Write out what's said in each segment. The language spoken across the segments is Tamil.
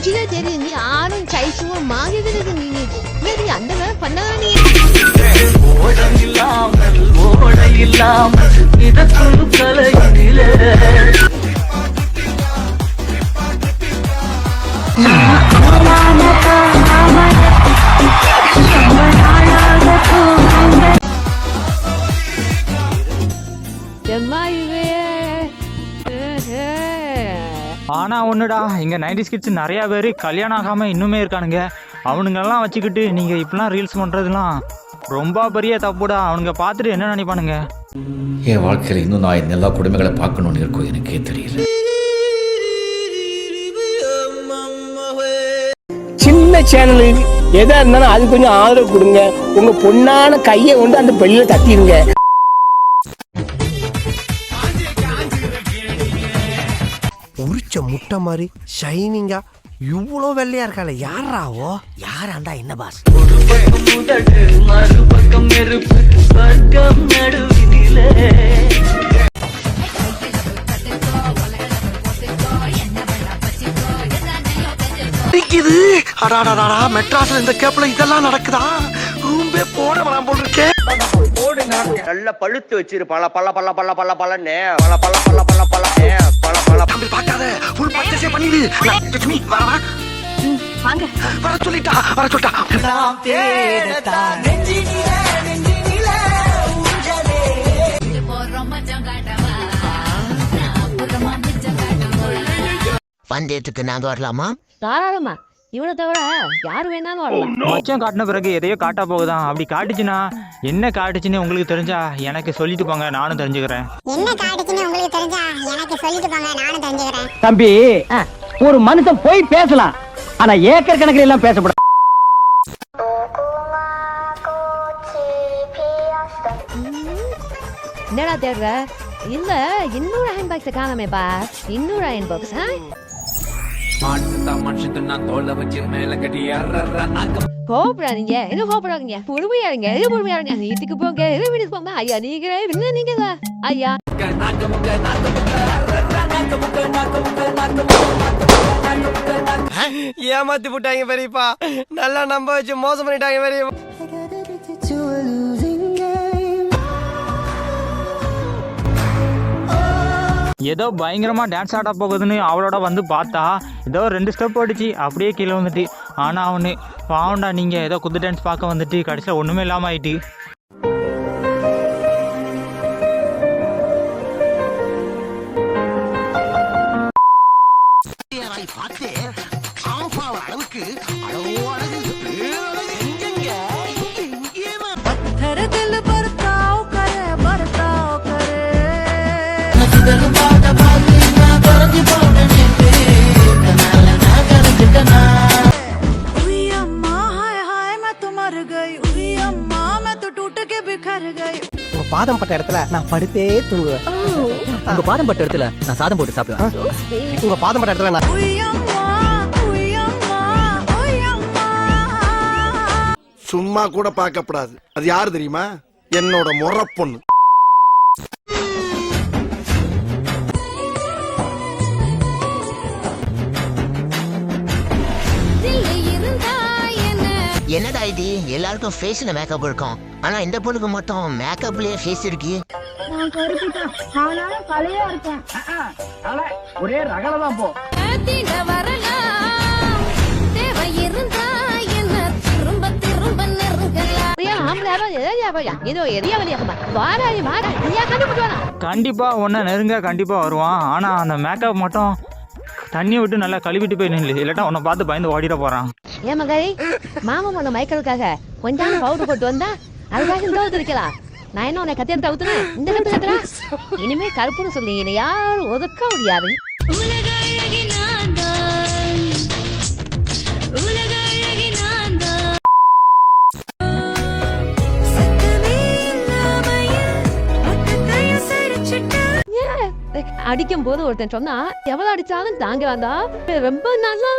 பார்த்துட்டே தெரியும். நீ ஆணும் சைசும் மாறுகிறது நீ. சரி அந்த வேலை ஓடம் இல்லாமல் ஓட இல்லாமல் இதற்குள் கலையிலே எம்மா ஆனா ஒண்ணுடா இங்க நைன்டி கிட்ஸ் நிறைய பேர் கல்யாணம் ஆகாம இன்னுமே இருக்கானுங்க. அவனுங்கெல்லாம் வச்சுக்கிட்டு நீங்க இப்படிலாம் ரீல்ஸ் பண்றதுலாம் ரொம்ப பெரிய தப்புடா. அவனுங்க பார்த்துட்டு என்ன நினைப்பானுங்க? என் வாழ்க்கையில் இன்னும் நான் இந்த எல்லா குடும்பங்களை பார்க்கணும்னு இருக்கும் எனக்கே தெரியல. சின்ன சேனலு எதா இருந்தாலும் அது கொஞ்சம் ஆதரவு கொடுங்க. உங்க பொண்ணான கையை கொண்டு அந்த பெல்லில தட்டிடுங்க முட்டை மாதிரி ஷைனிங்கா இவ்வளோ வெள்ளையா இருக்கால யாராவோ யாராண்டா என்ன பாஸ் பக்கம் அடாடாடா மெட்ராஸ்ல இந்த கேப்ல இதெல்லாம் நடக்குதா? நல்ல பழுத்து வச்சிரு. பல பல பல பல பல பலன்னு. பல பல பல பல பல பல பல. தம்பி பார்க்காத. ஃபுல் பர்ச்சேஸே பண்ணிடு. நான் லட்சுமி வரவா வர சொல்லிட்டா வர சொல்லிட்டா. நாம் தேடத்தான். நெஞ்சினிலே நெஞ்சினிலே ஊஞ்சலே. பந்தயத்துக்கு நாங்க வரலாமா? தாராளமா. இவனை தவிர யாரு வேணாலும் வரலாம். மச்சம் காட்டின பிறகு எதையோ காட்டா போகுதான் அப்படி காட்டுச்சுன்னா என்ன காட்டுச்சுன்னு உங்களுக்கு தெரிஞ்சா எனக்கு சொல்லிட்டு போங்க நானும் தெரிஞ்சுக்கிறேன். என்ன காட்டுச்சுன்னு உங்களுக்கு தெரிஞ்சா எனக்கு சொல்லிட்டு போங்க நானும் தெரிஞ்சுக்கிறேன். தம்பி ஒரு மனுஷன் போய் பேசலாம் ஆனா ஏக்கர் கணக்கில் எல்லாம் பேசப்படாது. என்னடா தேடுற? இல்ல இன்னொரு அயன் பாக்ஸ் காணாமேப்பா இன்னொரு அயன் பாக்ஸ் கோபப்படாதீங்க என்ன கோபப்படாதீங்க பொறுமையா இருங்க. எது பொறுமையா இருங்க. வீட்டுக்கு போங்க. எது வீட்டுக்கு போங்க. ஐயா நீங்க என்ன நீங்க ஐயா. ஏமாத்தி போட்டாங்க பெரியப்பா. நல்லா நம்ப வச்சு மோசம் பண்ணிட்டாங்க பெரியப்பா. ஏதோ பயங்கரமா டான்ஸ் ஆட போகுதுன்னு அவளோட வந்து பார்த்தா ஏதோ ரெண்டு ஸ்டெப் ஓடிச்சு அப்படியே கீழே வந்துட்டு ஆனா அவனு பாவண்டா நீங்க ஏதோ குத்து டான்ஸ் பார்க்க வந்துட்டு கடைசியில் ஒண்ணுமே இல்லாம ஆயிட்டு. அளவுக்கு பாதம் பட்ட இடத்துல நான் படுத்தே தூங்குவேன். உங்க பாதம் பட்ட இடத்துல நான் சாதம் போட்டு சாப்பிடுவேன். உங்க பாதம் பட்ட இடத்துல நான் சும்மா கூட பார்க்கப்படாது அது யாரு தெரியுமா? என்னோட முறை பொண்ணு. என்னடா இது? எல்லாருக்கும் ஃபேஸ்ல மேக்கப் இருக்கும். ஆனா இந்த பொண்ணுக்கு மட்டும் மேக்கப்லயே ஃபேஸ் இருக்கு. ஒரே ரகல தான் போ ஆம்பளை எதையா ஏதோ எரியா வழியாகமா வாராடி வாரா ஐயா கண்டுபிடிச்சு வேணாம் கண்டிப்பா உன்னை நெருங்க கண்டிப்பா வருவான். ஆனா அந்த மேக்கப் மட்டும் தண்ணியை விட்டு நல்லா கழுவிட்டு போய் நில்லு இல்லாட்டா உன்னை பார்த்து பயந்து ஓடிட போறான். ஏன் மகாரி மாமா பொண்ணு மைக்கேலுக்காக கொஞ்சம் பவுடர் போட்டு வந்தா அதுக்காக இந்த தவிர்த்து இருக்கலாம். நான் என்ன உன்னை கத்தியம் தவுத்துனேன் இந்த கத்து கத்துறா? இனிமே கருப்புன்னு சொல்லி என்னை யாரும் ஒதுக்க முடியாது. அடிக்கும் போது ஒருத்தன் சொன்னா எவ்வளவு அடிச்சாலும் தாங்க வந்தா ரொம்ப நல்லா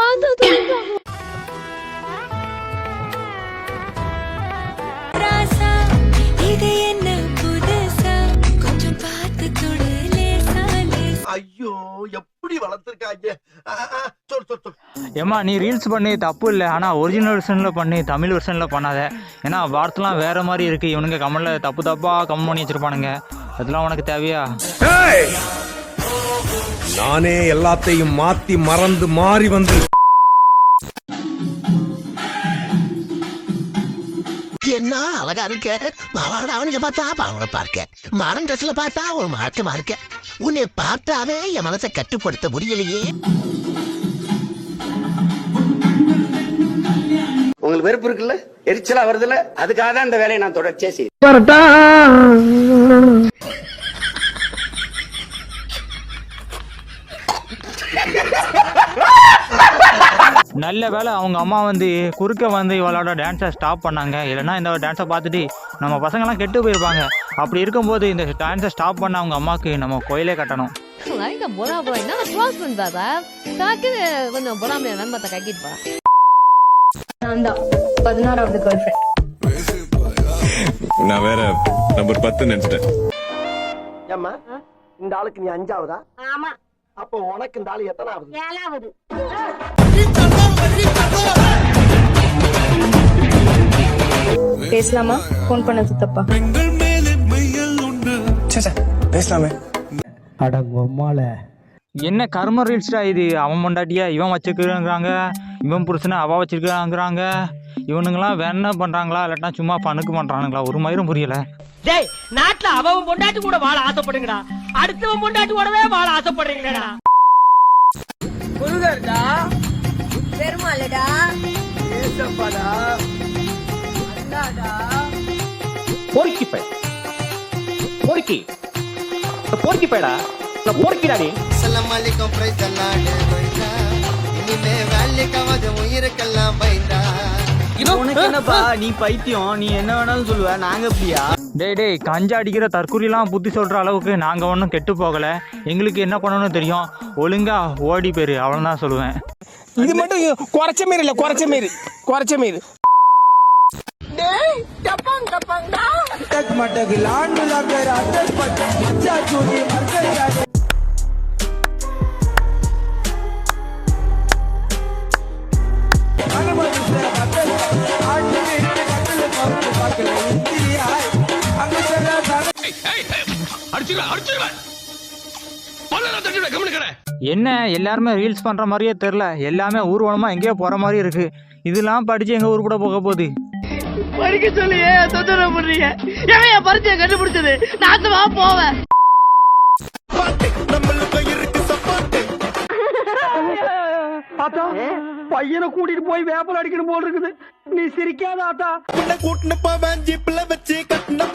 வாழ்ந்து ஏம்மா நீ ரீல்ஸ் பண்ணி தப்பு இல்லை. ஆனால் ஒரிஜினல் வெர்ஷனில் பண்ணி தமிழ் வெர்ஷனில் பண்ணாத. ஏன்னா வார்த்தைலாம் வேறு மாதிரி இருக்குது இவனுங்க கமெண்டில் தப்பு தப்பாக கமெண்ட் பண்ணி வச்சுருப்பானுங்க. அதெல்லாம் உனக்கு தேவையா? நானே எல்லாத்தையும் மாத்தி மறந்து மாறி வந்து என்ன அழகா இருக்க? அவளோட அவனுக்கு பார்த்தா அவனை பார்க்க. மரம் ட்ரெஸ்ல பார்த்தா ஒரு மாற்றமா இருக்க உன்னை பார்த்தாவே என் மனசை கட்டுப்படுத்த முடியலையே. உங்களுக்கு வெறுப்பு இருக்குல்ல? எரிச்சலா வருதுல்ல? அதுக்காக தான் இந்த வேலையை நான் தொடர்ச்சியா செய்யுது நல்ல வேளை அவங்க அம்மா வந்து குறுக்க வந்து இவளோட டான்ஸை ஸ்டாப் பண்ணாங்க. இல்லைன்னா இந்த டான்ஸை பார்த்துட்டு நம்ம பசங்களாம் கெட்டு போயிருப்பாங்க. அப்படி இருக்கும்போது இந்த டான்ஸை ஸ்டாப் பண்ண அவங்க அம்மாவுக்கு நம்ம கோயிலே கட்டணும். லைட்டா பொறா பொறா என்ன க்ளோஸ் பண்ணுறா டக்குன்னு கொஞ்சம் பொறாமைய நண்பத்தை கட்டிட்டு போறா. நான் தான் பதினாறாவது கேர்ள் ஃப்ரெண்ட் நான் வேற நம்பர் பத்து நினைச்சிட்டேன். ஏம்மா இந்த ஆளுக்கு நீ அஞ்சாவதா? ஆமா. அப்போ உனக்கு இந்த ஆளு எத்தனாவது? ஏழாவது. பேசலாமா? ஃபோன் பண்ணது தப்பா? பேசலாமே. என்ன கர்ம ரீல்ஸ்டா இது? அவன் பொண்டாட்டியா? இவன் வச்சுக்கிறாங்கிறாங்க இவன் புருஷனை அவ வச்சிருக்காங்கிறாங்க இவனுங்களாம் வேணா பண்றாங்களா? இல்லாட்டா சும்மா பணுக்கு பண்றானுங்களா? ஒரு மயிரும் புரியல. டேய் நாட்டுல அவன் பொண்டாட்டி கூட வாழ ஆசைப்படுங்கடா. அடுத்தவன் பொண்டாட்டி கூடவே வாழ ஆசைப்படுறீங்கடா முருகர்டா. பெருமாளடா. ஏசப்பாடா. அண்ணாடா. பொறுக்கி பை. பொறுக்கி. பொறுக்கி பைடா. பொறுக்கிடா நீ. சலாம் அலைக்கும் பிரைஸ் அல்லாஹ். இனிமே வேலைக்காவது உயிருக்கெல்லாம் என்னப்பா நீ பைத்தியம் நீ என்ன வேணாலும் சொல்லுவ நாங்க எப்படியா டேய் டேய் கஞ்சா அடிக்கிற தற்கொலைலாம் புத்தி சொல்ற அளவுக்கு நாங்க ஒன்றும் கெட்டு போகல. எங்களுக்கு என்ன பண்ணணும்னு தெரியும்? ஒழுங்கா ஓடி போயிரு அவ்வளோதான் சொல்லுவேன். இது மட்டும் குறைச்ச மாரி இல்ல குறைச்ச மாரி குறைச்ச மாரி. என்ன எல்லாருமே ரீல்ஸ் பண்ற மாதிரியே தெரில எல்லாமே ஊர்வலமா எங்கேயோ போற மாதிரி இருக்கு. இதெல்லாம் படிச்சு எங்க ஊர் கூட போக போகுது. படிக்க சொல்லியே தொந்தரவு பண்றீங்க. ஏன் என் பரிச்சையை கண்டுபிடிச்சது. நாசமா போவேன். ஆத்தா பையனை கூட்டிட்டு போய் வேப்பல் அடிக்கணும் போல் இருக்குது. நீ சிரிக்காத ஆத்தா. கூட்டின போவேன் ஜீப்ல வச்சு கட்டின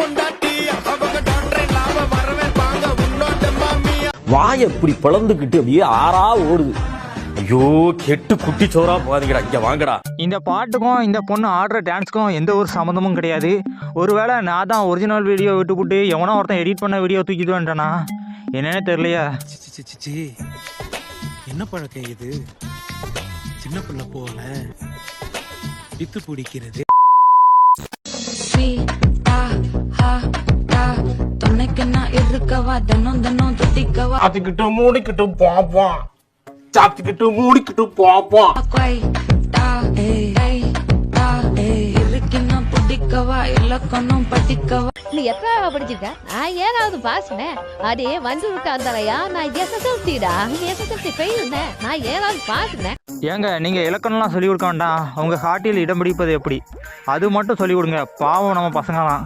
வாய இப்படி பிளந்துக்கிட்டு அப்படியே ஆறா ஓடுது. ஐயோ கெட்டு குட்டி சோறா போகாதீங்கடா. இங்க வாங்கடா. இந்த பாட்டுக்கும் இந்த பொண்ணு ஆடுற டான்ஸ்க்கும் எந்த ஒரு சம்மந்தமும் கிடையாது. ஒருவேளை நான் தான் ஒரிஜினல் வீடியோ விட்டுப்புட்டு எவனோ ஒருத்தன் எடிட் பண்ண வீடியோ தூக்கிட்டு வந்துட்டானா என்னன்னே தெரியலையா. என்ன பழக்கம் இது? சின்ன பிள்ளை போல. வித்து பிடிக்கிறது. துணைக்கு நான் இருக்கவா? தினம் தினம் துட்டிக்கவா சாத்திக்கிட்டு மூடிக்கிட்டு பாப்போம் சாத்திக்கிட்டு மூடிக்கிட்டு பாப்போம் பிடிக்கவா இலக்கணம் படிக்கவா? நீ எத்தனை படிச்சிருக்க நான் ஏழாவது பாஸ்னே அடே வந்து விட்டாந்தலையா நான் எஸ்எஸ்எல்சிடா எஸ்எஸ்எல்சி ஃபெயில் நான் ஏழாவது பாஸ்னேன் ஏங்க நீங்கள் இலக்கணம்லாம் சொல்லிக் கொடுக்க வேண்டாம். அவங்க ஹாட்டில் இடம் பிடிப்பது எப்படி? அது மட்டும் சொல்லிக் கொடுங்க. பாவம் நம்ம பசங்களாம்.